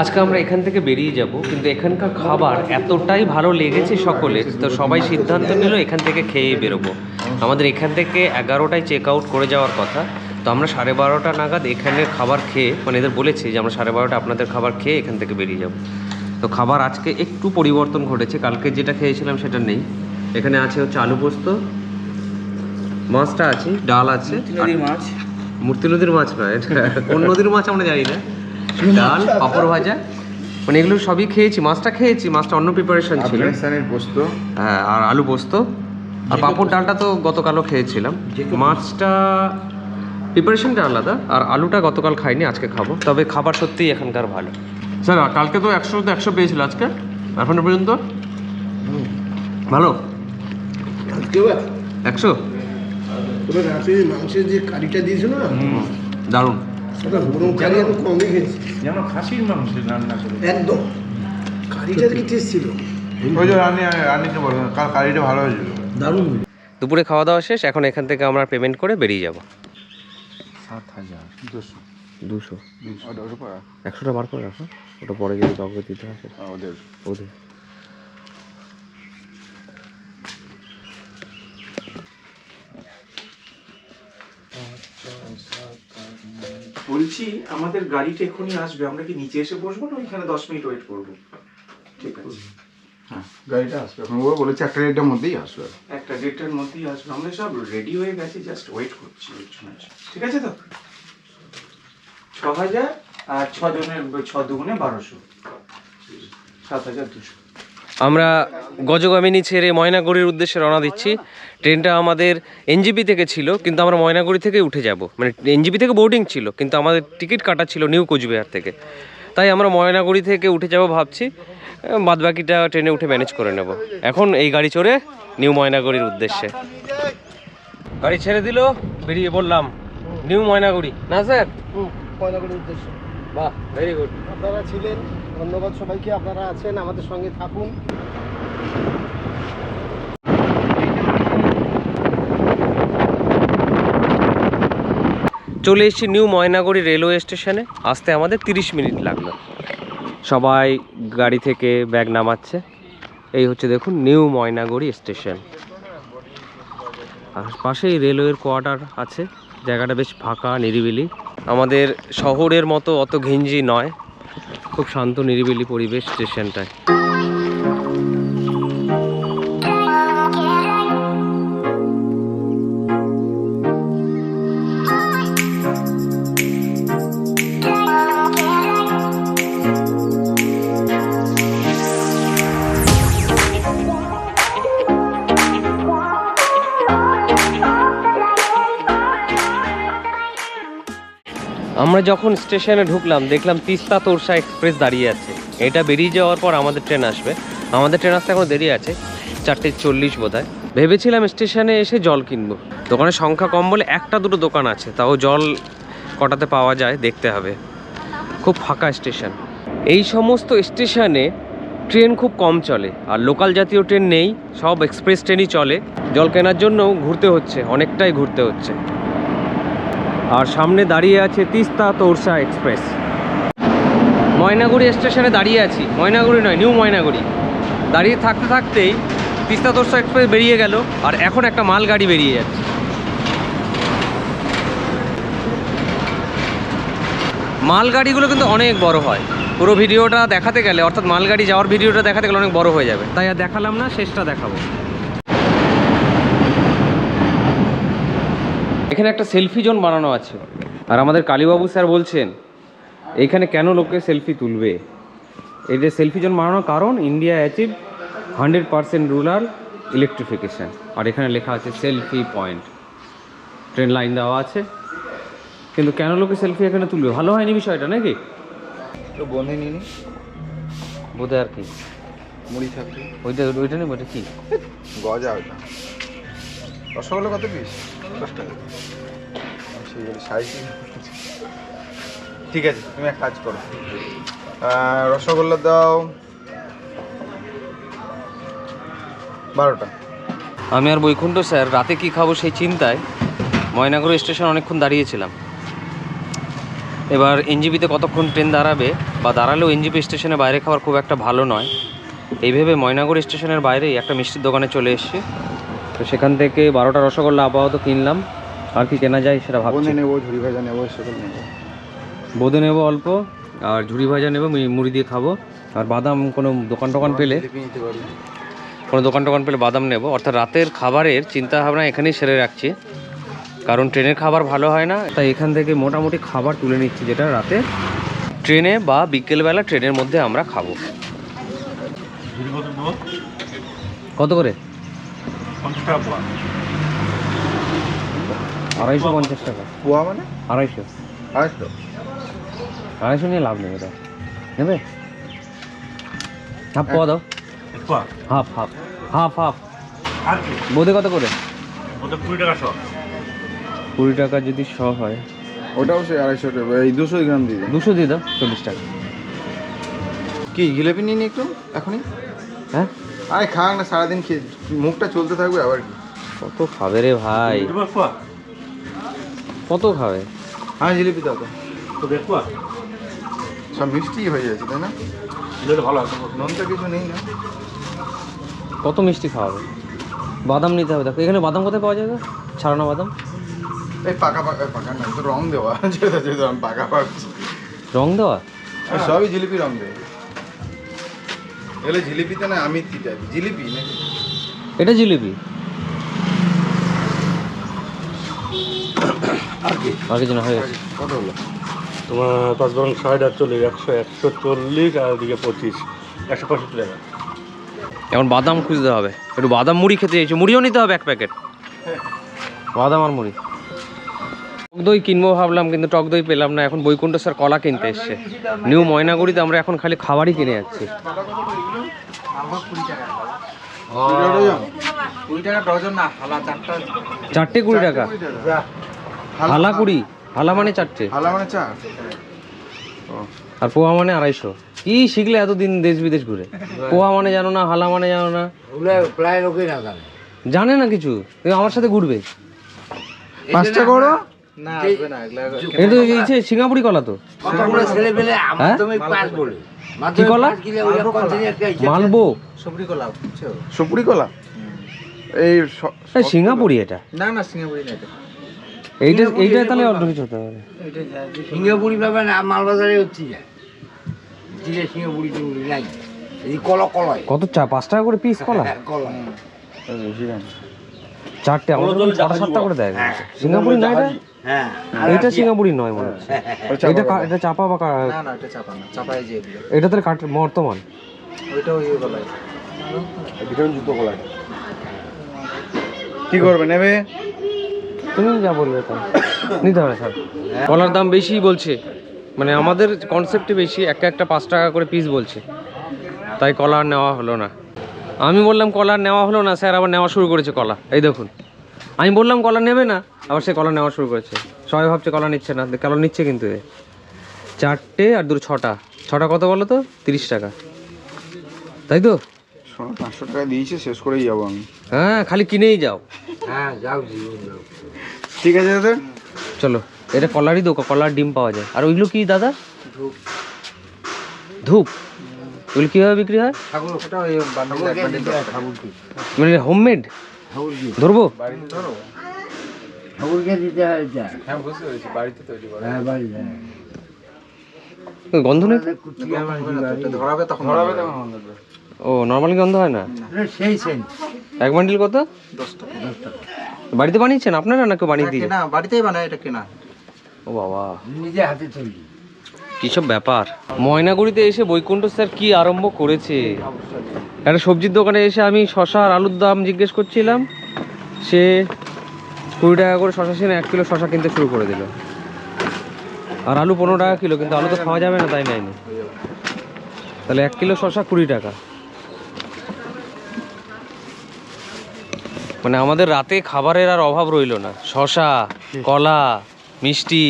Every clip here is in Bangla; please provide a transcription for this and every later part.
আজকে আমরা এখান থেকে বেরিয়ে যাব কিন্তু এখানকার খাবার এতটাই ভালো লেগেছে সকলের তো সবাই সিদ্ধান্ত নিল এখান থেকে খেয়ে বেরোবো। আমাদের এখান থেকে এগারোটায় চেক আউট করে যাওয়ার কথা। তো আমরা সাড়ে বারোটা নাগাদ এখানের খাবার খেয়ে মানে এদের বলেছি যে আমরা সাড়ে বারোটা আপনাদের খাবার খেয়ে এখান থেকে বেরিয়ে যাব। তো খাবার আজকে একটু পরিবর্তন ঘটেছে কালকে যেটা খেয়েছিলাম সেটা নেই। এখানে আছে হচ্ছে আলু পোস্ত মাছটা আছে ডাল আছে মাছ। মূর্তি নদীর মাছ নয় কোন নদীর মাছ আমরা জানি না। ডাল পাপড় ভাজা। মানে এগুলো সবই খেয়েছি মাছটা খেয়েছি মাছটা অন্য প্রিপারেশন ছিল। আফগানিস্তানের পোস্ত। হ্যাঁ আর আলু পোস্ত। আর পাপড় ডালটা তো গতকালও খেয়েছিলাম। মাছটা প্রিপারেশনটা আলাদা আর আলুটা গতকাল খাইনি আজকে খাব। তবে খাবার সত্যিই এখানকার ভালো। স্যার কালকে তো একশো তো একশো পেয়েছিল আজকে এখনও পর্যন্ত? ভালো? একশো? মাংসের যে কারিটা দিয়েছিল না? দারুণ। ওটা গরম কারি আমি কমই খেয়েছি যেন খাসির মাংস রান্না করে। একদম। কারিটার কি টেস্ট ছিল। ওই যে রান্নি রান্নিকে বলবেন কাল কারিটা ভালো হয়েছিল। দারুণ দুপুরে খাওয়া দাওয়া শেষ এখন এখান থেকে আমরা পেমেন্ট করে বেরিয়ে যাব। সাত হাজার দুশো। দুশো। একশোটা বার করে রাখো ওটা পরে যদি কাউকে দিতে সেটা ওদের। ওদের। বলছি আমাদের গাড়িটা এখনই আসবে আমরা কি নিচে এসে বসবো না ওইখানে দশ মিনিট ওয়েট করব? ঠিক আছে। হ্যাঁ গাড়িটা আসবে। এখন ও বলেছে একটা মধ্যেই আসবে। একটা দেড়টার মধ্যেই আসবে। আমরা সব রেডি হয়ে গেছি জাস্ট ওয়েট করছি। ঠিক আছে তো? ছ হাজার আর ছ জনের ছ দুগুণে বারোশো। সাত হাজার দুশো। আমরা গজগামিনী ছেড়ে ময়নাগুড়ির উদ্দেশ্যে রওনা দিচ্ছি। ট্রেনটা আমাদের এনজিপি থেকে ছিল কিন্তু আমরা ময়নাগুড়ি থেকে উঠে যাব। মানে এনজিপি থেকে বোর্ডিং ছিল কিন্তু আমাদের টিকিট কাটা ছিল নিউ কোচবিহার থেকে। তাই আমরা ময়নাগুড়ি থেকে উঠে যাব ভাবছি বাদ বাকিটা ট্রেনে উঠে ম্যানেজ করে নেব। এখন এই গাড়ি চড়ে নিউ ময়নাগুড়ির উদ্দেশ্যে। গাড়ি ছেড়ে দিল বেরিয়ে বললাম নিউ ময়নাগুড়ি। না স্যার? ময়নাগুড়ির উদ্দেশ্যে। বাহ ভেরি গুড আপনারা ছিলেন ধন্যবাদ সবাইকে আপনারা আছেন আমাদের সঙ্গে থাকুন। চলে এসেছি নিউ ময়নাগুড়ি রেলওয়ে স্টেশনে। আসতে আমাদের তিরিশ মিনিট লাগল। সবাই গাড়ি থেকে ব্যাগ নামাচ্ছে। এই হচ্ছে দেখুন নিউ ময়নাগুড়ি স্টেশন। আর পাশেই রেলওয়ের কোয়ার্টার আছে। জায়গাটা বেশ ফাঁকা, নিরিবিলি। আমাদের শহরের মতো অত ঘিঞ্জি নয়। খুব শান্ত, নিরিবিলি পরিবেশ স্টেশনটায়। আমরা যখন স্টেশনে ঢুকলাম, দেখলাম তিস্তা তোরসা এক্সপ্রেস দাঁড়িয়ে আছে। এটা বেরিয়ে যাওয়ার পর আমাদের ট্রেন আসবে। আমাদের ট্রেন আসতে এখনও দেরি আছে, চারটে চল্লিশ বোধ ভেবেছিলাম স্টেশনে এসে জল কিনবো। দোকানের সংখ্যা কম বলে একটা দুটো দোকান আছে, তাও জল কটাতে পাওয়া যায় দেখতে হবে। খুব ফাঁকা স্টেশন। এই সমস্ত স্টেশনে ট্রেন খুব কম চলে, আর লোকাল জাতীয় ট্রেন নেই, সব এক্সপ্রেস ট্রেনই চলে। জল কেনার জন্য ঘুরতে হচ্ছে, অনেকটাই ঘুরতে হচ্ছে। আর সামনে দাঁড়িয়ে আছে তিস্তা তোরসা এক্সপ্রেস। ময়নাগুড়ি স্টেশনে দাঁড়িয়ে আছি। ময়নাগুড়ি নয়, নিউ ময়নাগুড়ি। দাঁড়িয়ে থাকতে থাকতেই তিস্তা তোরসা এক্সপ্রেস বেরিয়ে গেল আর এখন একটা মালগাড়ি বেরিয়ে যাচ্ছে। মালগাড়িগুলো কিন্তু অনেক বড় হয়। পুরো ভিডিওটা দেখাতে গেলে, অর্থাৎ মালগাড়ি যাওয়ার ভিডিওটা দেখাতে গেলে অনেক বড় হয়ে যাবে। তাই আর দেখালাম না, শেষটা দেখাবো। এখানে একটা সেলফি জোন বানানো আছে। আর আমাদের কালীবাবু স্যার বলছেন এইখানে কেন লোকে সেলফি তুলবে? এই যে সেলফি জোন বানানোর কারণ India achieve hundred percent rural electrification আর এখানে লেখা আছে সেলফি পয়েন্ট। ট্রেন লাইন দেওয়া আছে। কিন্তু কেন লোকে সেলফি এখানে তুলবে? ভালো হয়নি বিষয়টা নাকি? তো বন্ধে নিয়ে নি। বোধে আর কি। মুড়ি থাকবে ওইটা ওইটা নেই ওইটা কি? গজা ওটা রসগোল্লা কত পিস? দশ টাকা। ঠিক আছে, তুমি এক কাজ করো। রসগোল্লা দাও। বারোটা। আমি আর বৈকুণ্ঠ স্যার রাতে কি খাব সেই চিন্তায় ময়নাগুড়ি স্টেশন অনেকক্ষণ দাঁড়িয়েছিলাম। এবার এনজিপিতে কতক্ষণ ট্রেন দাঁড়াবে বা দাঁড়ালেও এনজিপি স্টেশনে বাইরে খাওয়ার খুব একটা ভালো নয়। এইভাবে ময়নাগুড়ি স্টেশনের বাইরেই একটা মিষ্টির দোকানে চলে এসেছি। তো সেখান থেকে বারোটা রসগোল্লা আপাতত কিনলাম। আর কি কেনা যায় সেটা ভাবছি। নেব ঝুড়ি ভাজা নেব সেগুলো নেব। বোঁদে নেব অল্প আর ঝুড়ি ভাজা নেব মুড়ি দিয়ে খাব। আর বাদাম কোনো দোকান টোকান পেলে জিলিপি নিতে পারি কোনো দোকান টোকান পেলে বাদাম নেব। অর্থাৎ রাতের খাবারের চিন্তা ভাবনা এখানেই সেরে রাখছি। কারণ ট্রেনের খাবার ভালো হয় না তাই এখান থেকে মোটামুটি খাবার তুলে নিচ্ছি যেটা রাতে ট্রেনে বা বিকেলবেলা ট্রেনের মধ্যে আমরা খাব। কত করে? আড়াইশো পঞ্চাশ টাকা। পোয়া মানে? আড়াইশো। আড়াইশো? আড়াইশো নিয়ে লাভ নেই এটা নেবে? হাফ পাওয়া দাও। Half half. Half half. বোধে কত করে? কুড়ি টাকা যদি শ হয়। ওটাও সেই আড়াইশো টাকা। এই দুশো গ্রাম দিবে দুশো দিয়ে দাও চল্লিশ টাকা। কি জিলিপি নিয়ে নি একটু এখনই? হ্যাঁ? আরে খাক না সারাদিন খেয়ে মুখটা চলতে থাকবে আবার কি? কত খাবে রে ভাই? কত খাবে? হ্যাঁ জিলিপি দাও তো। সব মিষ্টি হয়ে যাচ্ছে তাই না? ভালো নোনটা কিছু নেই না। কত মিষ্টি খাওয়াবে? বাদাম নিতে হবে। দেখো এখানে বাদাম কোথায় পাওয়া যাবে? ছাড়ানো বাদাম? এই পাকা পাকা পাকা না তো রং দেওয়া যেটা যেটা আমি পাকা পাচ্ছি রং দেওয়া? সবই জিলিপি রং দেয়। এগুলো জিলিপিতে না আমি জিলিপি নাকি? এটা জিলিপি। আর কিছু না হয়ে। গেছে কত হলো? তোমার পাঁচ বরং ষাট আটচল্লিশ একশো একশো চল্লিশ আর এদিকে পঁচিশ একশো পঁয়ষট্টি টাকা। এখন বাদাম খুঁজতে হবে। একটু বাদাম মুড়ি খেতে চাইছো মুড়িও নিতে হবে এক প্যাকেট। বাদাম আর মুড়ি। টক দই কিনবো ভাবলাম কিন্তু টক দই পেলাম না। এখন বৈকুণ্ঠ স্যার কলা কিনতে এসছে। নিউ ময়নাগুড়িতে আমরা এখন খালি খাবারই কিনে যাচ্ছি। চারটে কুড়ি টাকা। হালা কুড়ি হালা মানে চারটে। হালা মানে চা আর পোহা মানে আড়াইশো। কি শিখলে এতদিন দেশ বিদেশ ঘুরে? পোহা মানে জানো না হালা মানে জানো না? প্রায় লোকেই না জানে। জানে না কিছু? তুমি আমার সাথে ঘুরবে? পাঁচটা করো। না আসবে না এগুলা এটা তো ইচ্ছে সিঙ্গাপুরি কলা তো। হ্যাঁ? মাধ্যমিক পাস বলে। কি কলা? মালবো সবরি কলা। সুপুরি কলা এই সিঙ্গাপুরি এটা? না না সিঙ্গাপুরি না এটা। এইটা এইটা তাহলে হতে পারে। এটা সিঙ্গাপুরি পাবে না মালবাজারে হচ্ছে যায় জিরে সিঙ্গাপুরি টিঙ্গুরি নাই। এই কল কলয় কত চা? পাঁচ টাকা করে পিস কলা? বেশি দাম। চারটে আমাদের ছটা সাতটা করে দেয়। সিঙ্গাপুরি না এটা হ্যাঁ এইটা সিঙ্গাপুরি নয় মনে হচ্ছে। এটা চাপা এটা চাপা বা কা- না না এটা চাপা না চাপায় যে এটা তো কাট বর্তমান? কলা কি করবে নেবে? তুমি যা বলবে তাই। নিতে হবে, স্যার। কলার দাম বেশি বলছে। মানে আমাদের কনসেপ্টে বেশি একটা একটা পাঁচ টাকা করে পিস বলছে। তাই কলা আর নেওয়া হলো না। আমি বললাম কলা আর নেওয়া হলো না, স্যার আবার নেওয়া শুরু করেছে কলা। এই দেখুন। আমি বললাম কলা নেবে না, আবার সে কলা নেওয়া শুরু করেছে। সবাই ভাবছে কলা নিচ্ছে না, কলা নিচ্ছে কিন্তু এ। চারটে আর দুটো ছটা। ছটা কত বলো তো? তিরিশ টাকা। তাই তো? শোনো পাঁচশো টাকা দিয়েছে শেষ করেই যাব আমি। হ্যাঁ খালি কিনেই যাও। হ্যাঁ যাও জীবন যাও। ঠিক আছে দাদা? চলো এটা কলারই দোকান কলার ডিম পাওয়া যায়। আর ওইগুলো কি দাদা? ধূপ। ওগুলো কীভাবে বিক্রি হয়? মানে হোমমেড? ধরবো? হয় হ্যাঁ হ্যাঁ বাড়ি হ্যাঁ। গন্ধ নেই? ধরাবে তখন ধরাবে তখন আমাদের ও নর্মালি গন্ধ হয় না? সেই সেন্ট এক বান্ডিল কত? দশ টাকা বাড়িতে বানিয়েছেন? আপনারা নাকি বানিয়ে এটা দিয়ে কেনা বাড়িতেই বানায় এটা কেনা। ও বাবা। নিজে হাতে তৈরি। কিসব ব্যাপার? ময়নাগুড়িতে এসে বৈকুণ্ঠ স্যার কি আরম্ভ করেছে? একটা সবজির দোকানে এসে আমি শশা আর আলুর দাম জিজ্ঞেস করছিলাম। সে কুড়ি টাকা করে শশা ছিল এক কিলো শশা কিনতে শুরু করে দিল। আর আলু পনেরো টাকা কিলো কিন্তু আলু তো খাওয়া যাবে না তাই নাইনি তাহলে এক কিলো শশা কুড়ি টাকা। মানে আমাদের রাতে খাবারের আর অভাব রইল না। শশা কলা মিষ্টি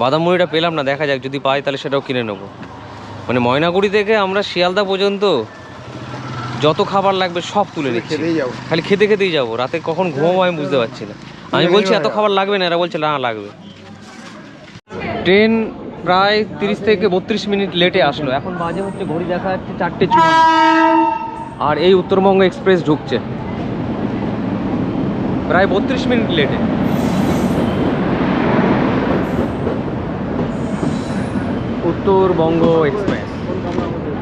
বাদাম মুড়িটা পেলাম না দেখা যাক যদি পাই তাহলে সেটাও কিনে নেব। মানে ময়নাগুড়ি থেকে আমরা শিয়ালদা পর্যন্ত যত খাবার লাগবে সব তুলে নিচ্ছি খালি খেতে খেতেই যাব রাতে কখন ঘুমাবো আমি বুঝতে পারছি না। আমি বলছি এত খাবার লাগবে না এরা বলছে না লাগবে। ট্রেন প্রায় তিরিশ থেকে বত্রিশ মিনিট লেটে আসলো। এখন বাজে হচ্ছে ঘড়ি দেখা যাচ্ছে চারটে চুয়ান্ন। আর এই উত্তরবঙ্গ এক্সপ্রেস ঢুকছে। প্রায় বত্রিশ মিনিট লেটে। উত্তরবঙ্গ এক্সপ্রেস।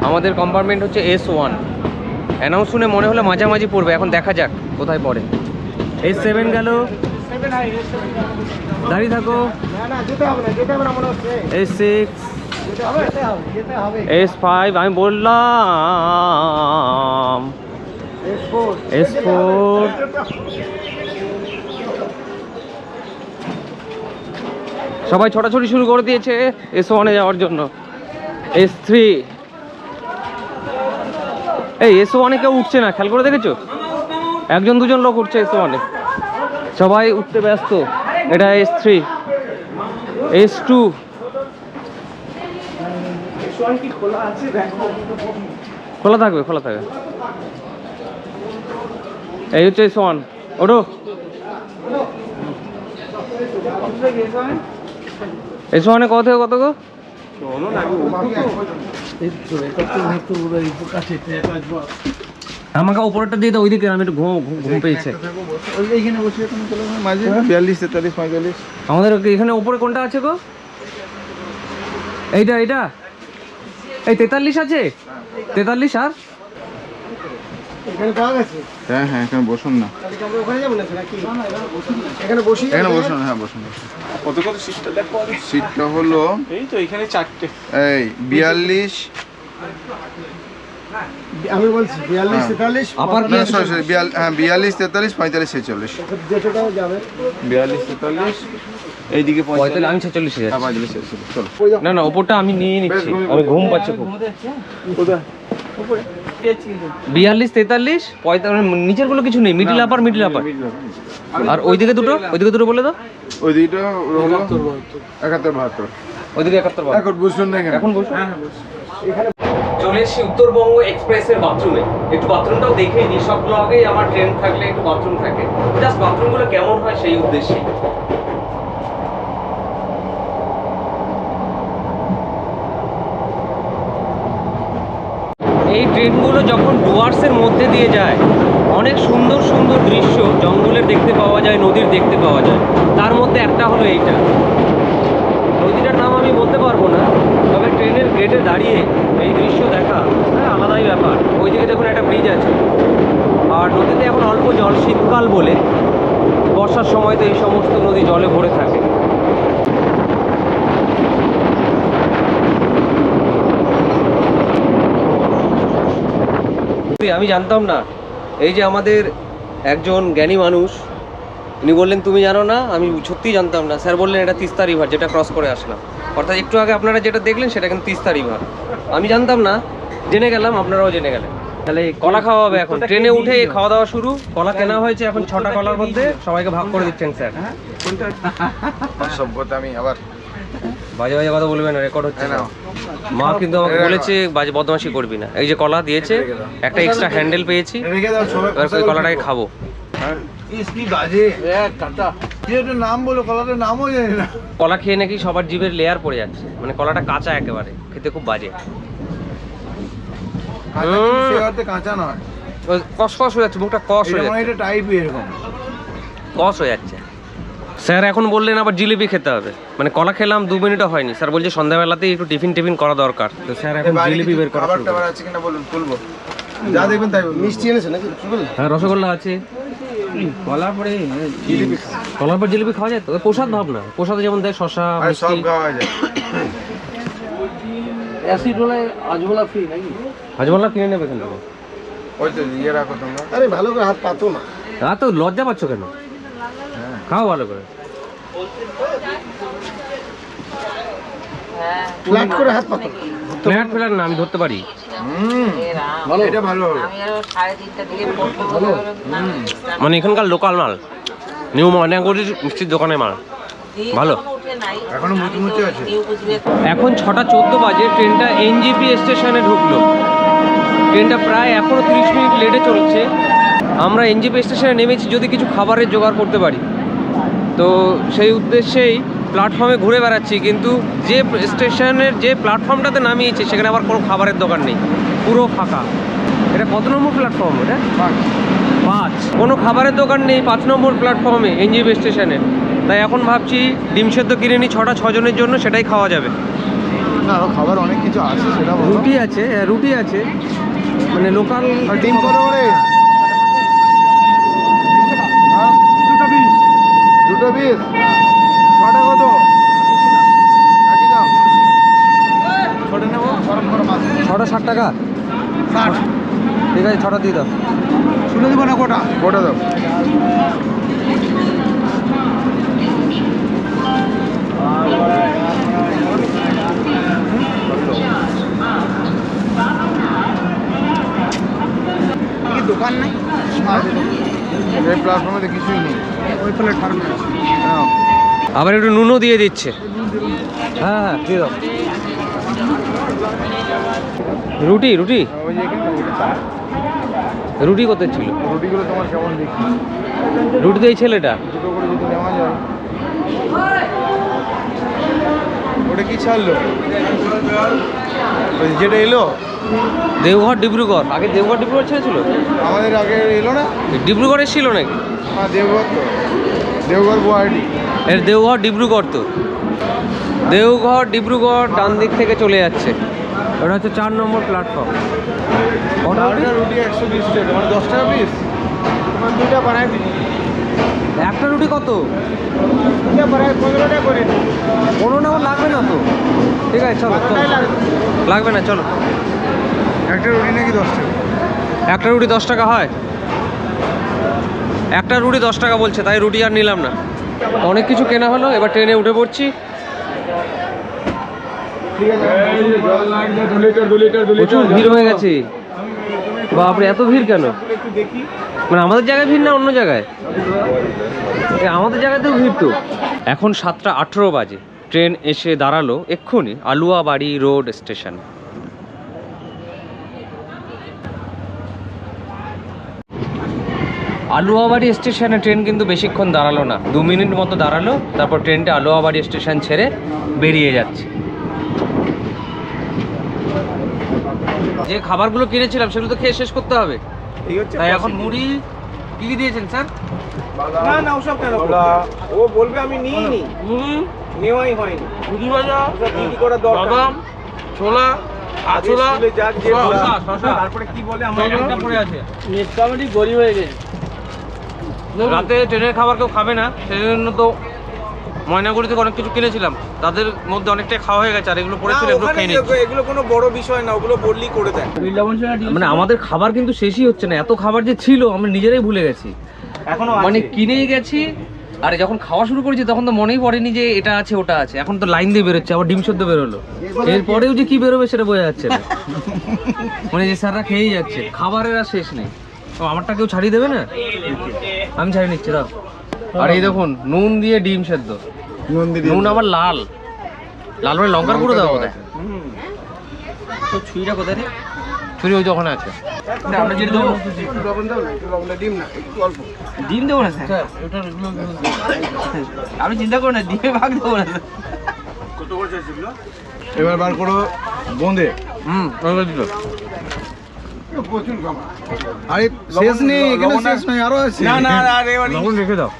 আমাদের কম্পার্টমেন্ট হচ্ছে এস ওয়ান অ্যানাউন্স শুনে মনে হলে মাঝামাঝি পড়বে এখন দেখা যাক কোথায় পড়ে। এস সেভেন গেল। দাঁড়িয়ে থাকো। মনে এস সিক্স এস ফাইভ আমি বললাম। এস ফোর সবাই ছোটাছুটি শুরু করে দিয়েছে এস ওয়ানে যাওয়ার জন্য। এস থ্রি এই এস ওয়ানে কেউ উঠছে না, খেয়াল করে দেখেছ? একজন, দুজন লোক উঠছে এস ওয়ানে সবাই উঠতে ব্যস্ত। এটা এস থ্রি এস টু খোলা থাকবে খোলা থাকবে। এই হচ্ছে এস ওয়ান ওটো এই ওয়ানে কত থেকে কত গো? আমাকে উপরেরটা দিয়ে দাও, ওইদিকে আমি একটু ঘুম, ঘুম- পেয়েছে। আমাদের এখানে উপরে কোনটা আছে গো? এইটা এইটা? এই তেতাল্লিশ আছে? তেতাল্লিশ আর? এখানে পাওয়া গেছে হ্যাঁ হ্যাঁ এখানে বসুন না। আমরা ওখানে যাব নাকি নাকি? এখানে বসি এখানে বসুন হ্যাঁ? বসুন বসুন। কত কত সিস্টেম দেখো সিটটা হলো এই তো এখানে চারটে। এই বিয়াল্লিশ। আমি বলছি বিয়াল্লিশ হ্যাঁ। আপার সরি হ্যাঁ যেটাও যাবে। তেতাল্লিশ এইদিকে আমি হ্যাঁ যাচ্ছি। চলো। না না ওপরটা আমি নিয়ে নিচ্ছি। আমি ঘুম পাচ্ছে খুব। বিয়াল্লিশ তেতাল্লিশ পঁয়তাল্লিশ নিচেরগুলো কিছু নেই মিডিল আপার মিডিল আপার আর ওইদিকে দুটো? ওইদিকে দুটো বলে দাও। ওই একাত্তর বাহাত্তর। ওইদিকে একাত্তর এখন বুঝুন না এখন। বসো চলে এসেছি উত্তরবঙ্গ এক্সপ্রেসের বাথরুমে। একটু বাথরুমটাও দেখেই দিই সব ব্লগেই আমার ট্রেন থাকলে একটু বাথরুম থাকে। জাস্ট বাথরুমগুলো কেমন হয় সেই উদ্দেশ্যে। এই ট্রেনগুলো যখন ডুয়ার্সের মধ্যে দিয়ে যায়, অনেক সুন্দর সুন্দর দৃশ্য জঙ্গলের দেখতে পাওয়া যায়, নদীর দেখতে পাওয়া যায়। তার মধ্যে একটা হলো এইটা। নদীটার নাম আমি বলতে পারব না, তবে ট্রেনের গেটে দাঁড়িয়ে এই দৃশ্য দেখা হ্যাঁ আলাদাই ব্যাপার। ওইদিকে দেখুন একটা ব্রিজ আছে। আর নদীতে এখন অল্প জল শীতকাল বলে, বর্ষার সময় তো এই সমস্ত নদী জলে ভরে থাকে। আমি জানতাম না। এই যে আমাদের একজন জ্ঞানী মানুষ উনি বললেন তুমি জানো না? আমি সত্যিই জানতাম না। স্যার বললেন এটা তিস্তা রিভার যেটা ক্রস করে আসলাম। অর্থাৎ একটু আগে আপনারা যেটা দেখলেন সেটা কিন্তু তিস্তা রিভার। আমি জানতাম না জেনে গেলাম আপনারাও জেনে গেলেন। তাহলে কলা খাওয়া হবে এখন। ট্রেনে উঠে খাওয়া দাওয়া শুরু। কলা কেনা হয়েছে এখন ছটা কলার মধ্যে। সবাইকে ভাগ করে দিচ্ছেন স্যার। সভ্যতা আমি আবার বাজে বাজে কথা বলবেন রেকর্ড হচ্ছে না। মা কিন্তু আমাকে বলেছে বাজে বদমাশি করবি না। এই যে কলা দিয়েছে একটা এক্সট্রা হ্যান্ডেল পেয়েছি। এবার ওই কলাটাকে খাব। কলা খেয়ে নাকি সবার জিভের লেয়ার পড়ে যাচ্ছে। মানে কলাটা কাঁচা একেবারে খেতে খুব বাজে। কাঁচা নয়? ওই কস কস হয়ে যাচ্ছে মুখটা কস হয়ে যাচ্ছে। এরকম। কস হয়ে যাচ্ছে। স্যার এখন বললেন আবার জিলিপি খেতে হবে। মানে কলা খেলাম দু মিনিটও হয়নি। স্যার বলছে সন্ধ্যাবেলাতেই একটু টিফিন টিফিন করা দরকার। তো স্যার এখন জিলিপি বের করা খাবার টাবার। আছে কিনা বলুন তুলবো। যা দেখবেন তাই বলুন। মিষ্টি এনেছে নাকি? রসগোল্লা? হ্যাঁ রসগোল্লা আছে। কলার পরে জিলিপি কলার পর জিলিপি খাওয়া যায় তো? প্রসাদ ভাব না প্রসাদে যেমন দেয় শশা সব খাওয়া যায়। হাজমাল্লা কিনে নেবে ওই তো ইয়ে রাখো তোমরা। আরে ভালো করে হাত পাতো না। আর তো লজ্জা পাচ্ছ কেন? খাও ভালো করে। ফ্ল্যাট করে হাত পাতো। না। ফ্ল্যাট ফ্ল্যাট না আমি ধরতে পারি। এটা ভালো। মানে এখানকার লোকাল মাল। নিউ ময়নাগুড়ির মিষ্টির দোকানের মাল। ভালো। এখনও মুচমুচে আছে। এখন ছটা চোদ্দ বাজে ট্রেনটা এনজিপি স্টেশনে ঢুকলো। ট্রেনটা প্রায় এখনও তিরিশ মিনিট লেটে চলছে। আমরা এনজিপি স্টেশনে নেমেছি যদি কিছু খাবারের জোগাড় করতে পারি। তো সেই উদ্দেশ্যেই প্ল্যাটফর্মে ঘুরে বেড়াচ্ছি কিন্তু যে স্টেশনের যে প্ল্যাটফর্মটাতে নামিয়েছে সেখানে আবার কোনো খাবারের দোকান নেই। পুরো ফাঁকা। এটা কত নম্বর প্ল্যাটফর্ম এটা? পাঁচ। কোনো খাবারের দোকান নেই পাঁচ নম্বর প্ল্যাটফর্মে এনজিবি স্টেশনে তাই এখন ভাবছি ডিম সেদ্ধ কিনে নিই ছটা ছজনের জন্য সেটাই খাওয়া যাবে। না খাবার অনেক কিছু আছে সেটা রুটি আছে হ্যাঁ, রুটি আছে। মানে লোকাল ডিম করে? দুটো পিস ছটা কত? একই দাম। ছটা নেব গরম গরম আছে। ছটা ষাট টাকা? ষাট। ঠিক আছে ছটা দিয়ে দাও। শুনে দেবো না গোটা? গোটা দাও। কি দোকান নাই? এই প্ল্যাটফর্মে তো কিছুই নেই। ওই প্ল্যাটফর্মে আবার একটু নুনও দিয়ে দিচ্ছে। হ্যাঁ হ্যাঁ দিয়ে দাও। রুটি রুটি? রুটি। কত ছিল? রুটিগুলো তোমার কেমন দেখি? রুটি দিয়ে ছেলেটা। দুটো করে যদি নেওয়া যায়। ওটা কি ছাড়লো? যেটা এলো? দেওঘর ডিব্রুগড়। আগে দেওঘর ডিব্রুগড় ছেড়েছিল? আমাদের আগে এলো না? ডিব্রুগড় এসেছিল নাকি? হ্যাঁ দেওঘর তো। দেওঘর গুয়াহাটি এর দেওঘর ডিব্রুগড় তো। দেওঘর ডিব্রুগড় ডান দিক থেকে চলে যাচ্ছে। ওটা হচ্ছে চার নম্বর প্ল্যাটফর্ম চারটা রুটি একশো বিশ টাকা। মানে দশ টাকা পিস দুটা বানাই দিই। একটা রুটি কত? দুটা বানাই পনেরো টাকা করে দিই কোনো না লাগবে না তো। ঠিক আছে চলো লাগবে না চলো। একটা রুটি নাকি দশ টাকা? একটা রুটি দশ টাকা হয়? একটা রুটি দশ টাকা বলছে তাই রুটি আর নিলাম না। অনেক কিছু কেনা হলো এবার ট্রেনে উঠে পড়ছি। প্রচুর ভিড় হয়ে গেছে। বাপরে, এত ভিড় কেন? মানে আমাদের জায়গায় ভিড় না অন্য জায়গায়? আমাদের জায়গাতেও ভিড় তো। এখন সাতটা আঠেরো বাজে। ট্রেন এসে দাঁড়াল এক্ষুনি আলুয়াবাড়ি রোড স্টেশন। আলুয়াবাড়ি স্টেশনে ট্রেন কিন্তু বেশিক্ষণ দাঁড়াল না। দু মিনিট মতো দাঁড়াল, তারপর ট্রেনটা আলুয়াবাড়ি স্টেশন ছেড়ে বেরিয়ে যাচ্ছে। যে খাবারগুলো কিনেছিলাম সেগুলো তো খেয়ে শেষ করতে হবে। ঠিক আছে তাই এখন মুড়ি কি কি দিয়েছেন স্যার? না না ওসব কেন? ও বলবে আমি নিই নি নেওয়াই হয়নি। পুরি ভাজা কি কি করার দরকার? বাদাম ছোলা শসা। তারপরে কি বলে আমার একটা পড়ে আছে। মোটামুটি গরিব হয়ে গেছে। রাতে ট্রেনের খাবার কেউ খাবে না সেই জন্য তো ময়নাগুড়ি থেকে অনেক কিছু কিনেছিলাম। তাদের মধ্যে অনেকটাই খাওয়া হয়ে গেছে আর এগুলো পড়েছিল এগুলো খেয়ে নিচ্ছি। এগুলো কোনো বড় বিষয় না ওগুলো বললেই করে দেয়। মানে আমাদের খাবার কিন্তু শেষই হচ্ছে না এত খাবার যে ছিল আমরা নিজেরাই ভুলে গেছি। এখনও মানে কিনেই গেছি আর যখন খাওয়া শুরু করেছি তখন তো মনেই পড়েনি যে এটা আছে ওটা আছে। এখন তো লাইন দিয়ে বেরোচ্ছে আবার ডিম সদ্য বেরোলো। এরপরেও যে কি বেরোবে সেটা বোঝা যাচ্ছে না। মানে যে স্যাররা খেয়েই যাচ্ছে খাবারের আর শেষ নেই। তো আমারটা কেউ ছাড়িয়ে দেবে না? আমি ছাড়িয়ে নিচ্ছি দাও। আর এই দেখুন নুন দিয়ে ডিম সেদ্ধ। নুন আবার লাল। লাল মানে লঙ্কার গুঁড়ো দেওয়া বোধ তো ছুরিটা কোথায় রে? ছুরি ওই ওখানে আছে। আমরা যেটা দেবো। লবণ দাও না লবণ ডিম না একটু অল্প। ডিম দেবো না স্যার? আমি চিন্তা করি না ডিমে ভাগ দেবো না এবার বার করো বোঁদে। হুম। দিল। আরে শেষ নেই এখানে শেষ নেই আরও আছে। না না আর এবার লবণ রেখে দাও।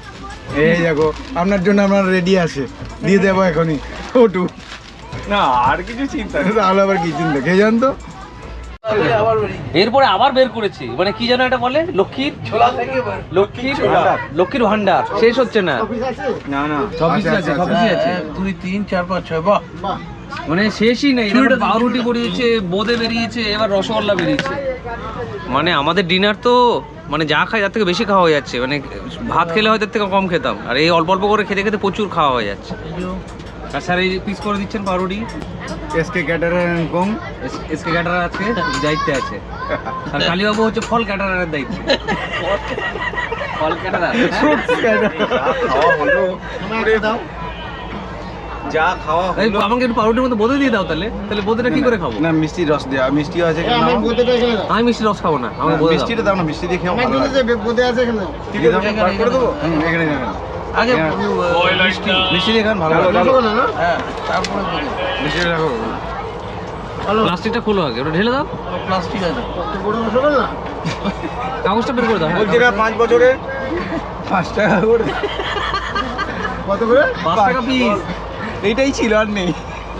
এই দেখো আপনার জন্য আপনার রেডি আছে। দিয়ে দেবো এখনই। ওটু। না আর কিছু চিন্তা নেই। তাহলে আবার কি চিন্তা? কে যান তো। এরপরে আবার বের করেছি। মানে কি যেন এটা বলে? লক্ষ্মীর? লক্ষ্মীর লক্ষ্মীর ভান্ডার। শেষ হচ্ছে না। না না। আচ্ছা, আছে চব্বিশই আছে। দুই তিন চার পাঁচ ছয় বাহ। মানে শেষই নেই। পাউরুটি বেরিয়েছে বোঁদে বেরিয়েছে এবার রসগোল্লা বেরিয়েছে। মানে আমাদের ডিনার তো মানে যা খাই তার থেকে বেশি খাওয়া হয়ে যাচ্ছে। মানে ভাত খেলে হয় তার থেকে কম খেতাম। আর এই অল্প অল্প করে খেতে খেতে প্রচুর খাওয়া হয়ে যাচ্ছে। আর স্যার এই পিস করে দিচ্ছেন পাউরুটি। SK caterer and co SK caterer আছে দায়িত্বে আছে। আর কালীবাবু হচ্ছে ফল ক্যাটারারের দায়িত্বে। ফল ক্যাটারার। খাওয়া হলো। দাও যা খাওয়া এই আমাকে একটু পাউরুটির মধ্যে বোঁদে দিয়ে দাও তাহলে। তাহলে বোঁদেটা কি করে খাব? না মিষ্টি রস দেওয়া মিষ্টিও আছে আমার এখানে দাও আমি মিষ্টি রস খাব না আমাকে বোঁদে মিষ্টিটা দাও। না মিষ্টি দিয়ে খেয়ে আমার ভালো যে বোধে আছে এখানে। দিয়ে দাও, বার করে দেবো? হুম, এখানে এখানে। আগে মিষ্টি মিষ্টি দিয়ে খান ভালো হ্যাঁ। তারপরে মিষ্টি রাখো প্লাস্টিকটা খোলো আগে ওটা ঢেলে দাও। প্লাস্টিক আছে। কাগজটা বের করে দাও হ্যাঁ। বলছি না পাঁচ বছরে? পাঁচ টাকা করে। কত করে? পাঁচ টাকা পিস এইটাই ছিল আর নেই।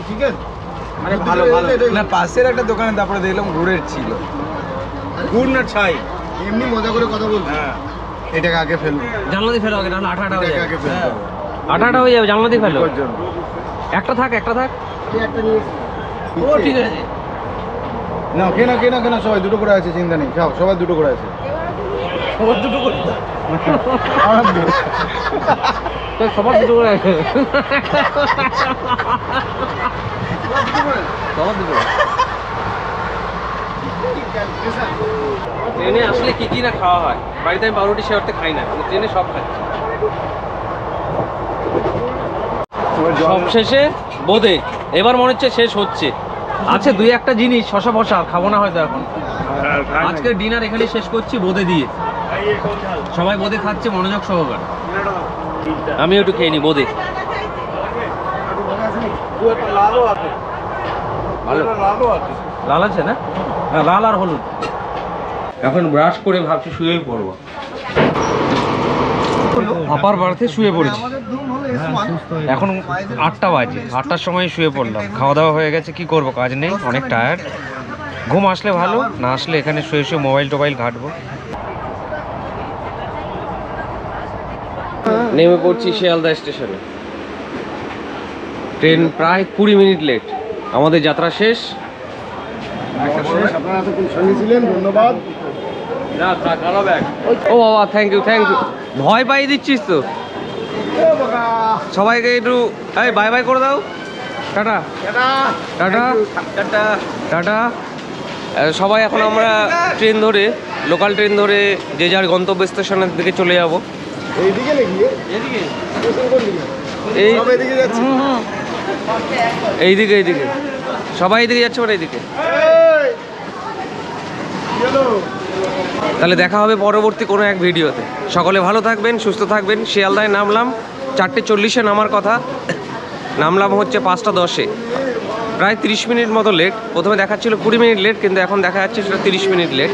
ঠিক আছে। মানে ভালো ভালো। না পাশের একটা দোকানে তারপরে দেখলাম গুড়ের ছিল। গুড় না ছাই। এমনি মজা করে কথা বলছি হ্যাঁ। এটাকে আগে ফেলব। জানলা দিয়ে ফেলো আগে নাহলে আঠা আঠা হয়ে যাবে। আগে আঠা আঠা হয়ে যাবে জানলা দিয়ে ফেলো ওর জন্য একটা থাক। একটা থাক ও ঠিক আছে। না কে না কে না সবাই দুটো করে আছে চিন্তা নেই। খাও সবাই দুটো করে আছে। সবার দুটো করে দাও। আরাম দিয়ে। তো সবার দুটো করে সবার দুটো ট্রেনে আসলে কি কি না খাওয়া হয়? বাড়িতে আমি পাউরুটি শেয়ারতে খাই না ট্রেনে সব খাচ্ছি সব শেষে বোধে এবার মনে হচ্ছে শেষ হচ্ছে। আছে দুই একটা জিনিস শশা বসা খাব না হয়তো এখন। আজকের ডিনার এখানে শেষ করছি বোধে দিয়ে। সবাই বোধে খাচ্ছে, মনোযোগ সহকারে। আমি একটু খেয়ে নি বোধে দু একটা লালও আছে ভালো। একটা লালও আছে লাল আছে না? হ্যাঁ লাল আর হলুদ। এখন ব্রাশ করে ভাবছি শুয়েই পড়ব। আপার বাড়িতে শুয়ে পড়েছি। এখন আটটা বাজে, আটটার সময় শুয়ে পড়লাম। খাওয়া দাওয়া হয়ে গেছে, কি করব, কাজ নেই, অনেক টায়ার্ড ঘুম আসলে ভালো, না আসলে এখানে শুয়ে শুয়ে মোবাইল টোবাইল ঘাটবো। নেমে পড়ছি শিয়ালদা স্টেশনে। ট্রেন প্রায় কুড়ি মিনিট লেট আমাদের যাত্রা শেষ। আপনারা সঙ্গে ছিলেন ধন্যবাদ। ও বাবা থ্যাংক ইউ থ্যাংক ইউ ভয় পাইয়ে দিচ্ছিস তো। সবাইকে একটু এই বাই বাই করে দাও। টাটা। টাটা। টাটা। টাটা। সবাই এখন আমরা ট্রেন ধরে লোকাল ট্রেন ধরে যে যার গন্তব্য স্টেশনের দিকে চলে যাব। এইদিকে নাকি? এদিকে। স্টেশন কোন দিকে এই এদিকে যাচ্ছে। এইদিকে এইদিকে। সবাই এইদিকে যাচ্ছে মানে এইদিকে? তাহলে দেখা হবে পরবর্তী কোনো এক ভিডিওতে। সকলে ভালো থাকবেন সুস্থ থাকবেন। শিয়ালদায় নামলাম। চারটে চল্লিশে নামার কথা। নামলাম হচ্ছে পাঁচটা দশে। প্রায় তিরিশ মিনিট মতো লেট প্রথমে দেখাচ্ছিল কুড়ি মিনিট লেট কিন্তু এখন দেখা যাচ্ছে সেটা তিরিশ মিনিট লেট